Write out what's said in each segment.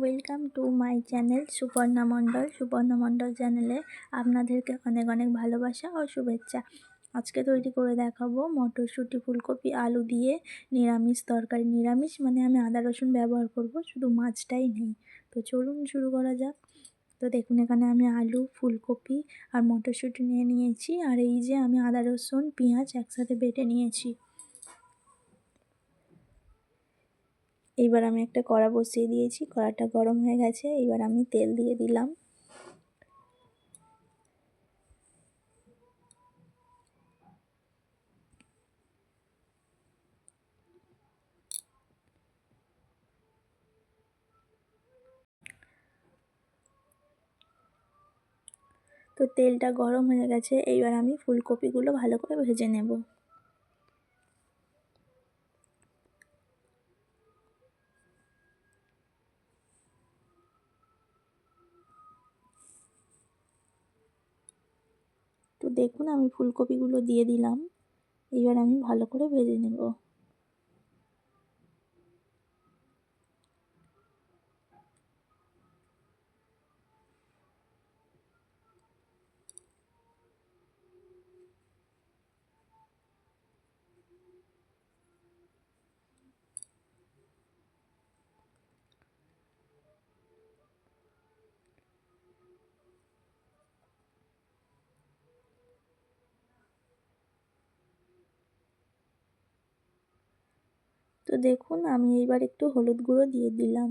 Welcome to my channel Suparna Mondal. Suparna Mondal চ্যানেলে আপনাদেরকে অনেক অনেক ভালোবাসা ও শুভেচ্ছা। আজকে তৈরি করে দেখাবো মটরশুঁটি ফুলকপি আলু দিয়ে নিরামিষ তরকারি। নিরামিষ মানে আমি আদা রসুন ব্যবহার করব, শুধু মাছটাই নেই। তো চলুন শুরু করা যাক। তো দেখুন, এখানে আমি আলু, ফুলকপি আর মটরশুঁটি নিয়ে নিয়েছি। আর এই যে আমি আদা রসুন, পেঁয়াজ একসাথে বেটে নিয়েছি। এইবার আমি একটা কড়া বসিয়ে দিয়েছি, কড়াটা গরম হয়ে গেছে, এবার আমি তেল দিয়ে দিলাম। তো তেলটা গরম হয়ে গেছে এইবার আমি ফুলকপিগুলো ভালো করে ভেজে নেব। তো দেখুন আমি ফুলকপিগুলো দিয়ে দিলাম। এবার আমি ভালো করে ভেজে নেব। তো দেখুন, আমি এইবার একটু হলুদ গুঁড়ো দিয়ে দিলাম।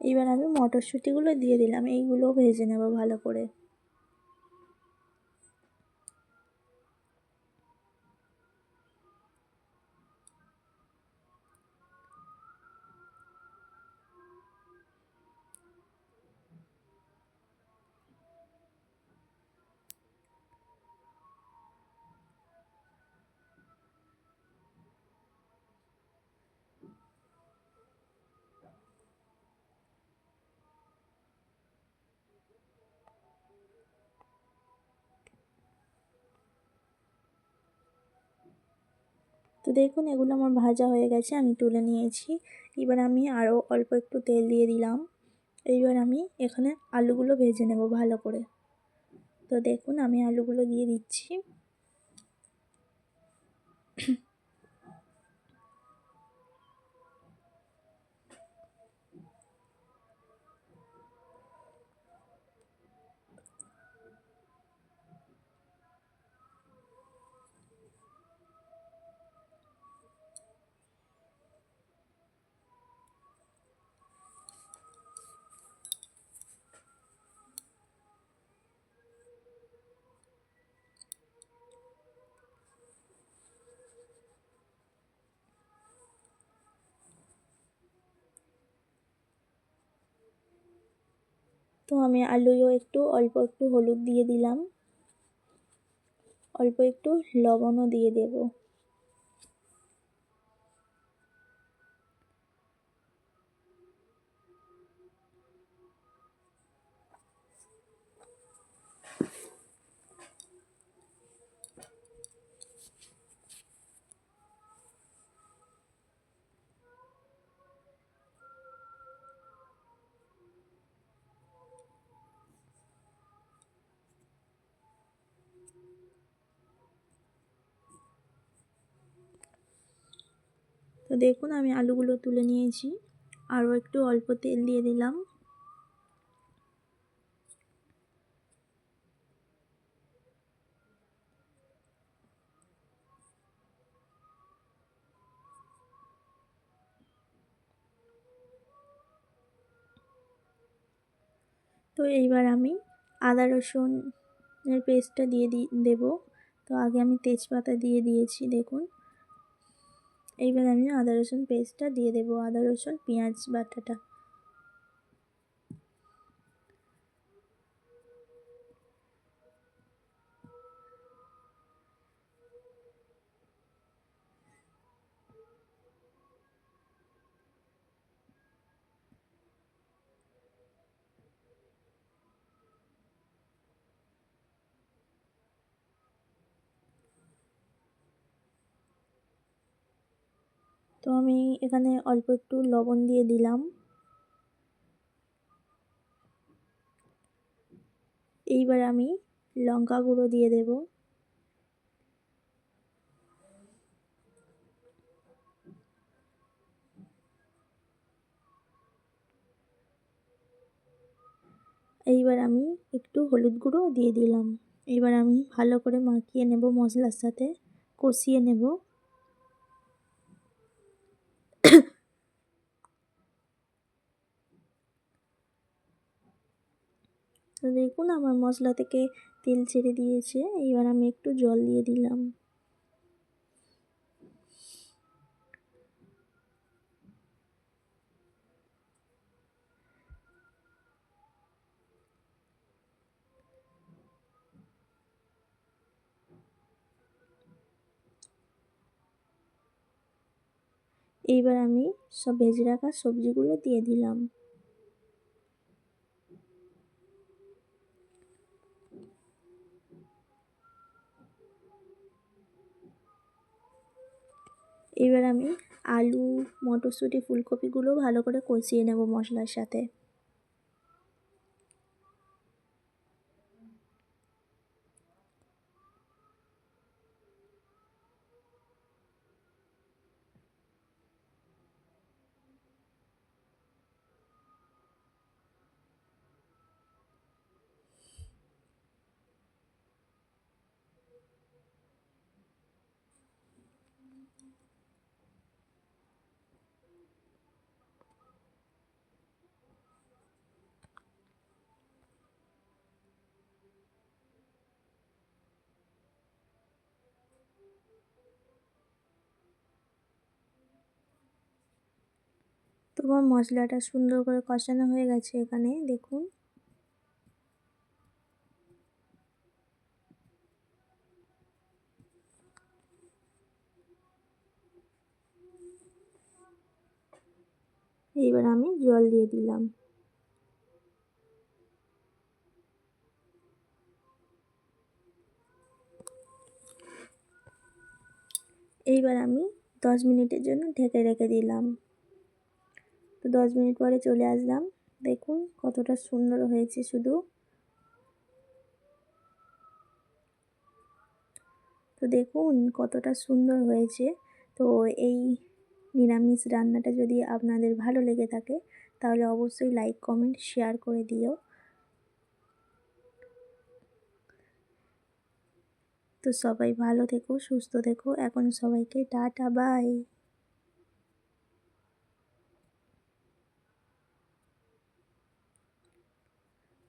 এবার আমি মটরশুঁটিগুলো দিয়ে দিলাম এইগুলো ভেজে নেব ভালো করে। তো দেখুন, এগুলো আমার ভাজা হয়ে গেছে, আমি তুলে নিয়েছি। এবার আমি আরও অল্প একটু তেল দিয়ে দিলাম। এইবার আমি এখানে আলুগুলো ভেজে নেব ভালো করে। তো দেখুন, আমি আলুগুলো দিয়ে দিচ্ছি। তো আমি আলুও একটু অল্প একটু হলুদ দিয়ে দিলাম। অল্প একটু লবণও দিয়ে দেবো। তো দেখুন, আমি আলুগুলো তুলে নিয়েছি। আরও একটু অল্প তেল দিয়ে দিলাম। তো এইবার আমি আদা রসুনের পেস্টটা দিয়ে দি, দেবো। তো আগে আমি তেজপাতা দিয়ে দিয়েছি, দেখুন। এইবার আমি আদা রসুন পেস্টটা দিয়ে দেবো। আদা রসুন পেঁয়াজ বাটাটা। তো আমি এখানে অল্প একটু লবণ দিয়ে দিলাম। এইবার আমি লঙ্কা গুঁড়ো দিয়ে দেব। এইবার আমি একটু হলুদ গুঁড়ো দিয়ে দিলাম। এবার আমি ভালো করে মাখিয়ে নেব মশলার সাথে, কষিয়ে নেব। দেখুন, আমার মশলা থেকে তেল ছেড়ে দিয়েছে। এবার আমি একটু জল দিয়ে দিলাম। এইবার আমি সব ভেজে রাখা সবজিগুলো দিয়ে দিলাম। এবার আমি আলু মটরশুঁটি ফুলকপিগুলো ভালো করে কষিয়ে নেব মশলার সাথে। তোমার মশলাটা সুন্দর করে কষানো হয়ে গেছে এখানে, দেখুন। এইবার আমি জল দিয়ে দিলাম। এইবার আমি দশ মিনিটের জন্য ঢেকে রেখে দিলাম। তো দশ মিনিট পরে চলে আসলাম। দেখুন কতটা সুন্দর হয়েছে শুধু। তো দেখুন কতটা সুন্দর হয়েছে। তো এই নিরামিষ রান্নাটা যদি আপনাদের ভালো লেগে থাকে, তাহলে অবশ্যই লাইক কমেন্ট শেয়ার করে দিও। তো সবাই ভালো থেকো, সুস্থ থেকো। এখন সবাইকে টাটা বাই